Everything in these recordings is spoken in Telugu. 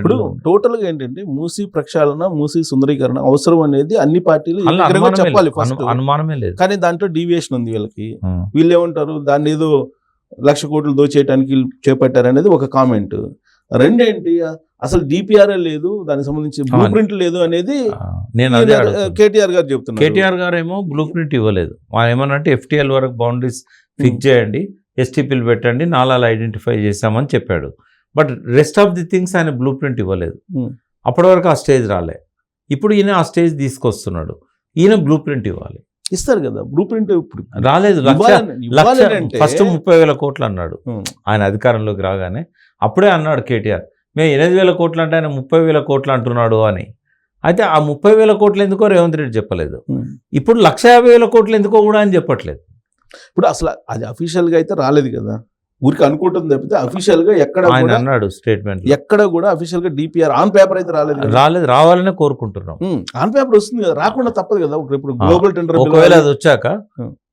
ఇప్పుడు టోటల్గా ఏంటంటే మూసీ ప్రక్షాళన మూసీ సుందరీకరణ అవసరం అనేది అన్ని పార్టీలు చెప్పాలి అనుమానమే లేదు. కానీ దాంట్లో డీవియేషన్ ఉంది వీళ్ళకి. వీళ్ళు ఏమంటారు దాన్ని ఏదో లక్ష కోట్లు దోచేయడానికి చేపట్టారు అనేది ఒక కామెంట్. రెండేంటి? అసలు డిపిఆర్ఏ లేదు దానికి సంబంధించి బ్లూ ప్రింట్ లేదు అనేది నేను. కేటీఆర్ గారు చెప్తున్నారు. కేటీఆర్ గారు ఏమో బ్లూ ప్రింట్ ఇవ్వలేదు. వాళ్ళు ఏమన్నంటే ఎఫ్టీఎల్ వరకు బౌండరీస్ ఫిక్స్ చేయండి ఎస్టీపీలు పెట్టండి నాలాలు ఐడెంటిఫై చేశామని చెప్పాడు. But rest of the things ఆయన బ్లూ ప్రింట్ ఇవ్వలేదు. Hmm. అప్పటి వరకు ఆ స్టేజ్ రాలే. ఇప్పుడు ఈయన ఆ స్టేజ్ తీసుకొస్తున్నాడు. ఈయన బ్లూ ప్రింట్ ఇవ్వాలి. ఇస్తారు కదా బ్లూ ప్రింట్ ఇప్పుడు. రాలేదు ఫస్ట్ ముప్పై వేల కోట్లు అన్నాడు. ఉం. ఆయన అధికారంలోకి రాగానే అప్పుడే అన్నాడు కేటీఆర్ మేము ఎనిమిది వేల కోట్లు అంటే ఆయన ముప్పై వేల కోట్లు అంటున్నాడు అని. అయితే ఆ ముప్పై వేల కోట్లు ఎందుకో రేవంత్ రెడ్డి చెప్పలేదు. ఉం. ఇప్పుడు లక్ష యాభై వేల కోట్లు ఎందుకో కూడా ఆయన చెప్పట్లేదు. ఇప్పుడు అసలు అది అఫీషియల్గా అయితే రాలేదు కదా. ఊరికి అనుకుంటుంది తప్పితే అఫీషియల్గా ఎక్కడ ఆయన అన్నాడు స్టేట్మెంట్ ఎక్కడ కూడా అఫీషియల్గా డిపిఆర్ ఆన్ పేపర్ అయితే రాలేదు. రాలేదు రావాలనే కోరుకుంటున్నాం. ఆన్ పేపర్ వస్తుంది కదా రాకుండా తప్పదు కదా ఇప్పుడు- గ్లోబల్ టెండర్ ఒకవేళ అది వచ్చాక.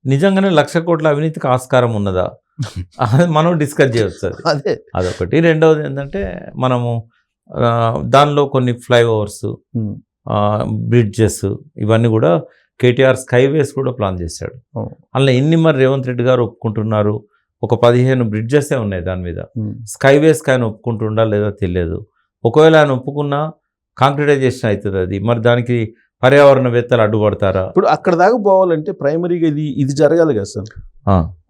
నిజంగానే లక్ష కోట్ల అవినీతికి ఆస్కారం ఉన్నదా? అది మనం డిస్కస్ చేయవచ్చు అది. అదే. అదొకటి. రెండవది ఏంటంటే మనము దానిలో కొన్ని ఫ్లైఓవర్స్ బ్రిడ్జెస్ ఇవన్నీ కూడా కేటీఆర్ స్కైవేస్ కూడా ప్లాన్ చేశాడు. అందులో ఎన్ని మరి రేవంత్ రెడ్డి గారు ఒప్పుకుంటున్నారు? ఒక పదిహేను బ్రిడ్జెసే ఉన్నాయి దాని మీద. ఉమ్, స్కైవేస్కి ఆయన ఒప్పుకుంటుండా లేదా తెలియదు. ఒకవేళ ఆయన ఒప్పుకున్నా కాంక్రిటైజేషన్ అవుతుంది అది. మరి దానికి పర్యావరణవేత్తలు అడ్డుపడతారా? ఇప్పుడు అక్కడ దాకా పోవాలంటే ప్రైమరీగా ఇది ఇది జరగాలి కదా సార్.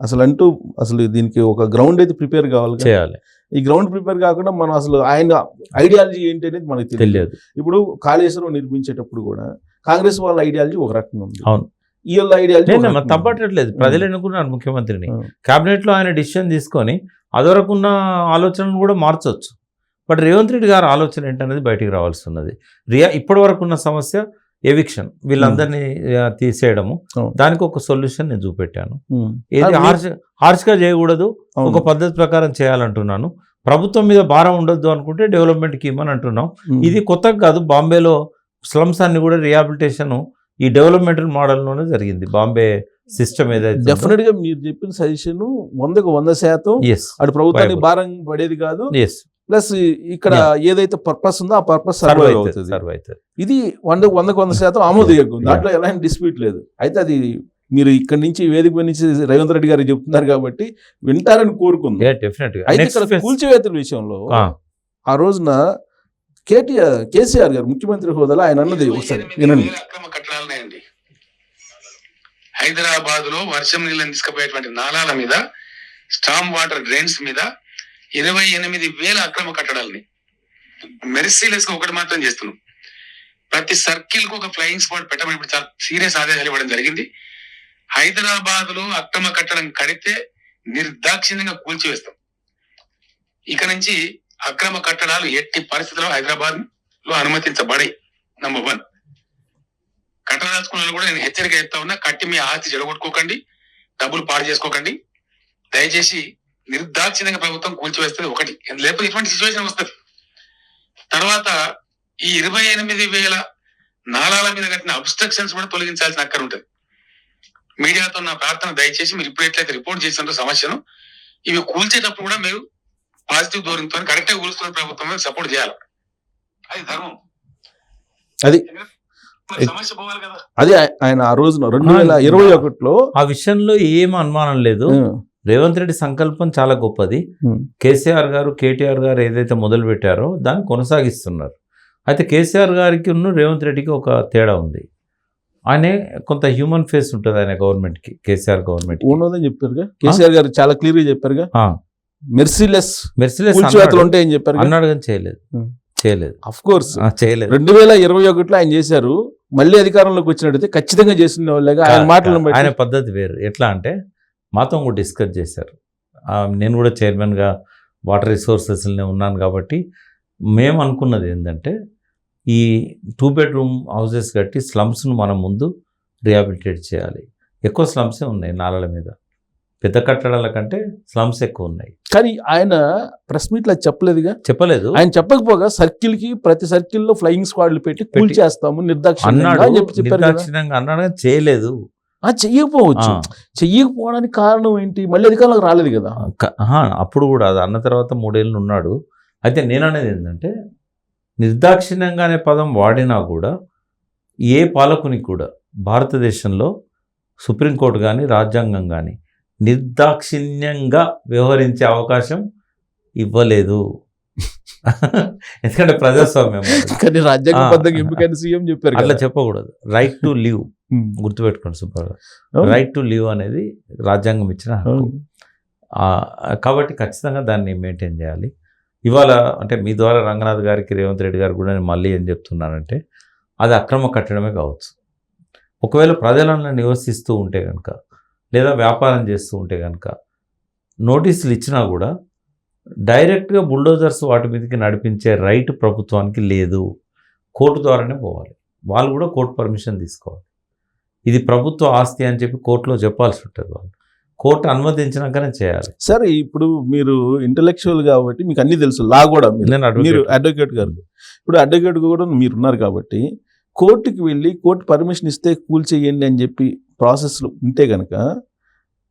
అసలు అంటూ అసలు దీనికి ఒక గ్రౌండ్ అయితే ప్రిపేర్ కావాలి. చేయాలి. ఈ గ్రౌండ్ ప్రిపేర్ కాకుండా మనం అసలు ఆయన ఐడియాలజీ ఏంటి అనేది మనకి తెలియదు. తెలియదు. ఇప్పుడు కాళేశ్వరం నిర్మించేటప్పుడు కూడా కాంగ్రెస్ వాళ్ళ ఐడియాలజీ ఒక రకంగా ఉంది. అవును. వాళ్ళ మరి తప్పట్లేదు. ప్రజలు ఎన్నుకున్నారు ముఖ్యమంత్రిని. ఉం. క్యాబినెట్లో ఆయన డిసిషన్ తీసుకొని అదొరకున్న ఆలోచనను కూడా మార్చొచ్చు. బట్ రేవంత్ రెడ్డి గారి ఆలోచన ఏంటనేది బయటికి రావాల్సి ఉన్నది రియా ఇప్పటి వరకు ఉన్న సమస్య ఎవిక్షన్ వీళ్ళందరినీ తీసేయడము. దానికి ఒక సొల్యూషన్ నేను చూపెట్టాను. ఏది హార్ష్ హార్ష్గా చేయకూడదు. ఒక పద్ధతి ప్రకారం చేయాలంటున్నాను. ప్రభుత్వం మీద భారం ఉండొద్దు అనుకుంటే డెవలప్మెంట్కి ఇమ్మని అంటున్నాం. ఇది కొత్తగా కాదు. బాంబేలో స్లమ్స్ అన్ని కూడా రిహాబిలిటేషన్ ఈ డెవలప్మెంటల్ మోడల్లోనే జరిగింది. బాంబే సిస్టమ్ ఏదైతే డెఫినెట్గా మీరు చెప్పిన సజెషన్ వందకు వంద శాతం అటు ప్రభుత్వానికి. భారం పడేది కాదు. ప్లస్ ఇక్కడ ఏదైతే పర్పస్ ఉందో ఆ పర్పస్ సర్వ్ అవుతుంది సర్వ్ అవుతుంది. ఇది వంద వందకు వంద శాతం ఆమోదయోగ్యం. దాంట్లో ఎలాంటి డిస్ప్యూట్ లేదు. అయితే అది మీరు ఇక్కడ నుంచి వేదిక నుంచి రేవంత్ రెడ్డి గారు చెప్తున్నారు కాబట్టి వింటారని కోరుకుంది. కూల్చివేతల విషయంలో ఆ రోజున కేటీఆర్ కేసీఆర్ గారు ముఖ్యమంత్రి హోదాలో ఆయన అన్నది ఒకసారి వినండి. హైదరాబాద్లో వర్షం నీళ్ళని తీసుకుపోయేటువంటి నాలాల మీద స్టామ్ వాటర్ డ్రైన్స్ మీద ఇరవై ఎనిమిది వేల అక్రమ కట్టడాలని మెరిసీలెస్గా ఒకటి మాత్రం చేస్తున్నాం. ప్రతి సర్కిల్కు ఒక ఫ్లయింగ్ స్పాట్ పెట్టమని ఇప్పుడు చాలా సీరియస్ ఆదేశాలు ఇవ్వడం జరిగింది. హైదరాబాద్లో అక్రమ కట్టడం కడితే నిర్దాక్షిణ్యంగా కూల్చివేస్తాం. ఇక నుంచి అక్రమ కట్టడాలు ఎట్టి పరిస్థితుల్లో హైదరాబాద్లో అనుమతించబడే నంబర్ వన్ కట్టదలుచుకున్న వాళ్ళు కూడా నేను హెచ్చరిక చెప్తా ఉన్నా కట్టి మీ ఆస్తి చెడగొట్టుకోకండి డబ్బులు పాడు చేసుకోకండి. దయచేసి నిర్దాక్షిణ్యంగా ప్రభుత్వం కూల్చివేస్తుంది ఒకటి. లేకపోతే ఇటువంటి సిచ్యువేషన్ వస్తుంది. తర్వాత ఈ ఇరవై ఎనిమిది వేల నాలాల మీద కట్టిన అబ్స్ట్రక్షన్స్ కూడా తొలగించాల్సిన అక్కర ఉంటుంది. మీడియాతో నా ప్రార్థన దయచేసి మీరు ఇప్పుడు ఎట్లయితే రిపోర్ట్ చేసిన సమస్యను ఇవి కూల్చేటప్పుడు కూడా మీరు పాజిటివ్ ధోరణితో కరెక్ట్గా కూలుస్తున్న ప్రభుత్వం సపోర్ట్ చేయాలి. అది ధర్మం. అది అది ఆయ- ఆయన ఆ రోజున రెండు వేల ఇరవై ఒకటిలో ఆ విషయంలో ఏం అనుమానం లేదు. రేవంత్ రెడ్డి సంకల్పం చాలా గొప్పది. కేసీఆర్ గారు కేటీఆర్ గారు ఏదైతే మొదలు పెట్టారో దాన్ని కొనసాగిస్తున్నారు. అయితే కేసీఆర్ గారికి ఉన్న రేవంత్ రెడ్డికి ఒక తేడా ఉంది. ఆయనే కొంత హ్యూమన్ ఫేస్ ఉంటుంది ఆయన గవర్నమెంట్కి కేసీఆర్ గవర్నమెంట్ ఉన్నదని చెప్పారుగా? కేసీఆర్ గారు చాలా క్లియర్గా చెప్పారుగా మెర్సీలెస్ మెర్సిలెస్ ఉంటాయని చెప్పారు అన్నాడు కానీ చేయలేదు. చేయలేదు. అఫ్ కోర్స్ చేయలేదు. రెండు వేల ఇరవై ఒకటిలో ఆయన చేశారు. మళ్ళీ అధికారంలోకి వచ్చినట్టయితే ఖచ్చితంగా చేసిన వాళ్ళగా ఆయన మాటలను బట్టి ఆయన పద్ధతి వేరు. ఎట్లా అంటే మాతో కూడా డిస్కస్ చేశారు. నేను కూడా చైర్మన్గా వాటర్ రిసోర్సెస్లోనే ఉన్నాను కాబట్టి మేము అనుకున్నది ఏంటంటే ఈ టూ బెడ్రూమ్ హౌసెస్ కట్టి స్లమ్స్ను మనం ముందు రిహాబిలిటేట్ చేయాలి. ఎక్కువ స్లమ్సే ఉన్నాయి నాలల మీద. పెద్ద కట్టడాల కంటే స్లమ్స్ ఎక్కువ ఉన్నాయి. కానీ ఆయన ప్రెస్ మీట్లో చెప్పలేదుగా? చెప్పలేదు. ఆయన చెప్పకపోగా సర్కిల్కి ప్రతి సర్కిల్లో ఫ్లయింగ్ స్క్వాడ్లు పెట్టి కూల్ చేస్తాము నిర్దాక్షిణ్యంగా చెప్పి నిర్దాక్షిణ్యంగా అన్నాడు చేయలేదు. ఆ, చెయ్యకపోవచ్చు. చెయ్యకపోవడానికి కారణం ఏంటి? మళ్ళీ అధికారంలోకి రాలేదు కదా? అప్పుడు కూడా అది అన్న తర్వాత మూడేళ్ళు ఉన్నాడు. అయితే నేను అనేది ఏంటంటే నిర్దాక్షిణ్యంగా అనే పదం వాడినా కూడా ఏ పాలకునికి కూడా భారతదేశంలో సుప్రీంకోర్టు కానీ రాజ్యాంగం కానీ నిర్దాక్షిణ్యంగా వ్యవహరించే అవకాశం ఇవ్వలేదు ఎందుకంటే ప్రజాస్వామ్యం. కానీ రాజ్యాంగబద్ధంగా ఆ. ఎంపికైన సీఎం చెప్పారు అట్లా. చెప్పకూడదు రైట్ టు లివ్. గుర్తుపెట్టుకోండి అవును. రైట్ టు లివ్ అనేది రాజ్యాంగం ఇచ్చిన. ఆ, కాబట్టి ఖచ్చితంగా దాన్ని మెయింటైన్ చేయాలి ఇవాళ అంటే మీ ద్వారా రంగనాథ్ గారికి రేవంత్ రెడ్డి గారు కూడా నేను మళ్ళీ ఏం చెప్తున్నానంటే అది అక్రమ కట్టడమే కావచ్చు ఒకవేళ ప్రజలను నివసిస్తూ ఉంటే కనుక లేదా వ్యాపారం చేస్తూ ఉంటే కనుక నోటీసులు ఇచ్చినా కూడా డైరెక్ట్గా బుల్డోజర్స్ వాటి మీదకి నడిపించే రైట్ ప్రభుత్వానికి లేదు. కోర్టు ద్వారానే పోవాలి. వాళ్ళు కూడా కోర్టు పర్మిషన్ తీసుకోవాలి. ఇది ప్రభుత్వ ఆస్తి అని చెప్పి కోర్టులో చెప్పాల్సి ఉంటుంది వాళ్ళు. కోర్టు అనుమతించినాకనే చేయాలి. సరే ఇప్పుడు మీరు ఇంటలెక్చువల్ కాబట్టి మీకు అన్ని తెలుసు. లా కూడా మీరు. అడ్వకేట్ గారు. ఇప్పుడు అడ్వకేట్ కూడా మీరు ఉన్నారు కాబట్టి కోర్టుకి వెళ్ళి కోర్టు పర్మిషన్ ఇస్తే కూల్ చేయండి అని చెప్పి ప్రాసెస్లు ఉంటే కనుక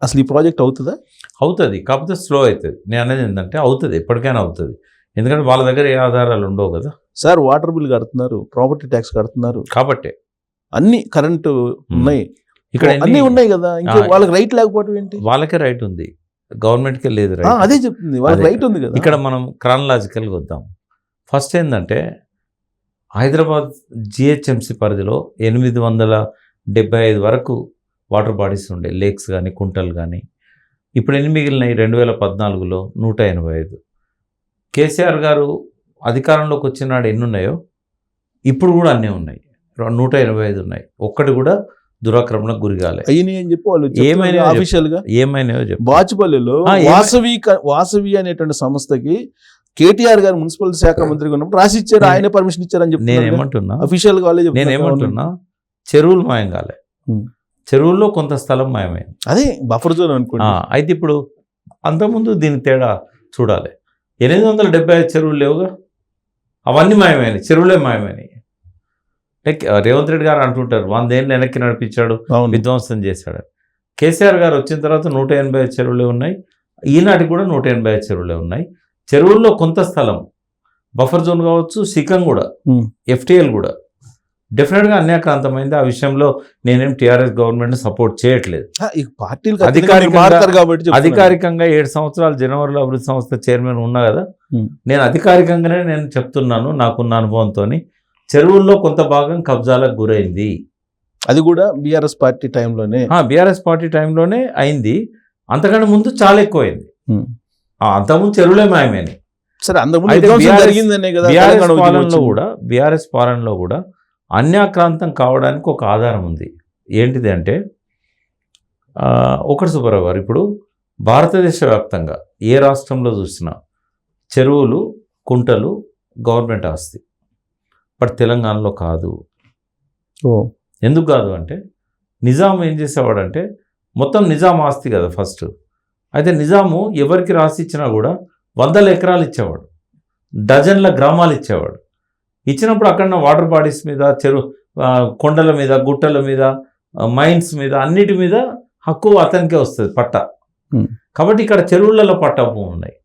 అసలు ఈ ప్రాజెక్ట్ అవుతుందా? అవుతుంది. కాకపోతే స్లో అవుతుంది. నేను అనేది ఏంటంటే అవుతుంది. ఎప్పటికైనా అవుతుంది. ఎందుకంటే వాళ్ళ దగ్గర ఏ ఆధారాలు ఉండవు కదా. సార్ వాటర్ బిల్ కడుతున్నారు ప్రాపర్టీ ట్యాక్స్ కడుతున్నారు. కాబట్టి. అన్ని కరెంటు ఉన్నాయి. ఇక్కడ అన్ని ఉన్నాయి కదా. ఇంకా వాళ్ళకి రైట్ లేకపోవడం ఏంటి? వాళ్ళకే రైట్ ఉంది. గవర్నమెంట్కే లేదు రైట్. అదే చెప్తుంది. వాళ్ళకి. రైట్ ఉంది కదా. ఇక్కడ మనం క్రానలాజికల్గా వద్దాం. ఫస్ట్ ఏంటంటే హైదరాబాద్ జిహెచ్ఎంసి పరిధిలో ఎనిమిది వందల డెబ్బై ఐదు వరకు వాటర్ బాడీస్ ఉండే లేక్స్ కానీ కుంటలు కానీ ఇప్పుడు ఎన్ని మిగిలినాయి? రెండు వేల పద్నాలుగులో నూట ఎనభై ఐదు. కేసీఆర్ గారు అధికారంలోకి వచ్చినాడు ఎన్ని ఉన్నాయో ఇప్పుడు కూడా అన్నీ ఉన్నాయి. నూట ఎనభై ఐదు ఉన్నాయి. ఒక్కటి కూడా దురాక్రమణకు గురి కాలే. అయినాయి అని చెప్పి వాళ్ళు ఏమైనా ఆఫీషియల్గా? ఏమైనాయో చెప్పు. బాచుపల్లిలో వాసవి వాసవి అనేటువంటి సంస్థకి కేటీఆర్ గారు మున్సిపల్ శాఖ మంత్రిగా ఉన్నప్పుడు రాసి ఇచ్చారు నేను- ఆయన పర్మిషన్ ఇచ్చారని నేను చెప్పి ఏమంటున్నా అఫీషియల్గా వాళ్ళే నేను. ఏమంటున్నా చెరువులు మాయం కాలే. చెరువుల్లో కొంత స్థలం మాయమైంది అదే బఫర్ జోన్ అనుకోండి. ఆ, అయితే ఇప్పుడు అంతకుముందు దీని తేడా చూడాలి. ఎనిమిది వందల డెబ్బై ఐదు చెరువులు లేవుగా అవన్నీ మాయమైనాయి చెరువులే మాయమైనాయి. లైక్ రేవంత్ రెడ్డి గారు అంటుంటారు వందేళ్ళు వెనక్కి నడిపించాడు విధ్వంసం చేశాడు. కేసీఆర్ గారు వచ్చిన తర్వాత నూట ఎనభై ఐదు చెరువులే ఉన్నాయి. ఈనాటికి కూడా నూట ఎనభై ఐదు చెరువులే ఉన్నాయి. చెరువుల్లో కొంత స్థలం బఫర్ జోన్ కావచ్చు సికం కూడా. ఎఫ్టీఎల్ కూడా. డెఫినెట్గా అన్యాక్రాంతమైంది ఆ విషయంలో నేనేం టీఆర్ఎస్ గవర్నమెంట్ సపోర్ట్ చేయట్లేదు. పార్టీలు అధికారికంగా- కాబట్టి ఏడు సంవత్సరాలు జనవరిలో అభివృద్ధి సంస్థ చైర్మన్ ఉన్నా కదా. నేను అధికారికంగానే నేను చెప్తున్నాను నాకున్న అనుభవంతో చెరువుల్లో కొంత భాగం కబ్జాలకు గురైంది. అది కూడా బీఆర్ఎస్ పార్టీ టైంలోనే. బీఆర్ఎస్ పార్టీ టైంలోనే అయింది. అంతకంటే ముందు చాలా ఎక్కువైంది. అంతకుముందు చెరువులే మాయమైనవి సరే అంతకుముందు జరిగిందనే కదా బీఆర్ఎస్ పాలనలో. కూడా బీఆర్ఎస్ పాలనలో కూడా అన్యాక్రాంతం కావడానికి ఒక ఆధారం ఉంది. ఏంటిది అంటే ఒకటి సుబ్బారావు గారు ఇప్పుడు భారతదేశ వ్యాప్తంగా ఏ రాష్ట్రంలో చూసినా చెరువులు కుంటలు గవర్నమెంట్ ఆస్తి. బట్ తెలంగాణలో కాదు. ఓ, ఎందుకు కాదు అంటే నిజాం ఏం చేసేవాడంటే మొత్తం నిజాం ఆస్తి కదా ఫస్ట్. అయితే నిజాము ఎవరికి రాసి ఇచ్చినా కూడా వందల ఎకరాలు ఇచ్చేవాడు. డజన్ల గ్రామాలు ఇచ్చేవాడు. ఇచ్చినప్పుడు అక్కడ వాటర్ బాడీస్ మీద చెరు కొండల మీద గుట్టల మీద మైన్స్ మీద అన్నిటి మీద హక్కు అతనికే వస్తుంది పట్ట. కాబట్టి ఇక్కడ చెరువులలో పట్టా భూములు ఉన్నాయి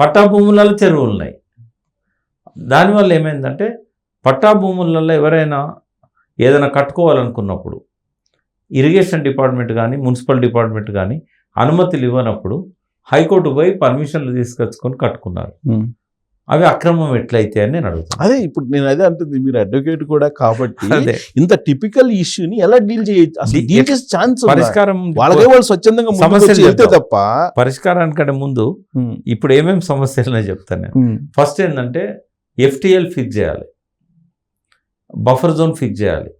పట్టా భూములలో చెరువులు ఉన్నాయి దానివల్ల ఏమైందంటే పట్టా భూములలో ఎవరైనా ఏదైనా కట్టుకోవాలనుకున్నప్పుడు ఇరిగేషన్ డిపార్ట్మెంట్ కానీ మున్సిపల్ డిపార్ట్మెంట్ కానీ అనుమతులు ఇవ్వనప్పుడు హైకోర్టు పోయి పర్మిషన్లు తీసుకొచ్చుకొని కట్టుకున్నారు. అవి అక్రమం ఎట్లయితే అని నేను అడుగుతాను అదే ఇప్పుడు నేను అదే అంటుంది మీరు అడ్వకేట్ కూడా కాబట్టి అదే. ఇంత టిపికల్ ఇష్యూని ఎలా డీల్ చేయొచ్చు అసలు డి- డీల్ చేసే ఛాన్స్ పరిష్కారం వాళ్ళకే వాళ్ళు స్వచ్ఛందంగా సమస్యలు చెప్తాం. తప్ప పరిష్కారానికంటే ముందు ఇప్పుడు ఏమేమి సమస్యలు చెప్తాను ఫస్ట్ ఏంటంటే ఎఫ్టిఎల్ ఫిక్స్ చేయాలి. బఫర్ జోన్ ఫిక్స్ చేయాలి.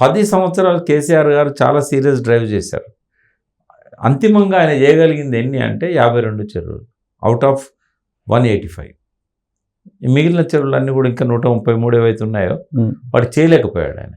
పది సంవత్సరాలు కేసీఆర్ గారు చాలా సీరియస్ డ్రైవ్ చేశారు. అంతిమంగా ఆయన చేయగలిగింది ఎన్ని అంటే యాభై రెండు చెరువులు. Out of one eighty five మిగిలిన చెరువులు అన్నీ కూడా ఇంకా నూట ముప్పై మూడు ఏవైతే ఉన్నాయో. వాడు చేయలేకపోయాడు ఆయన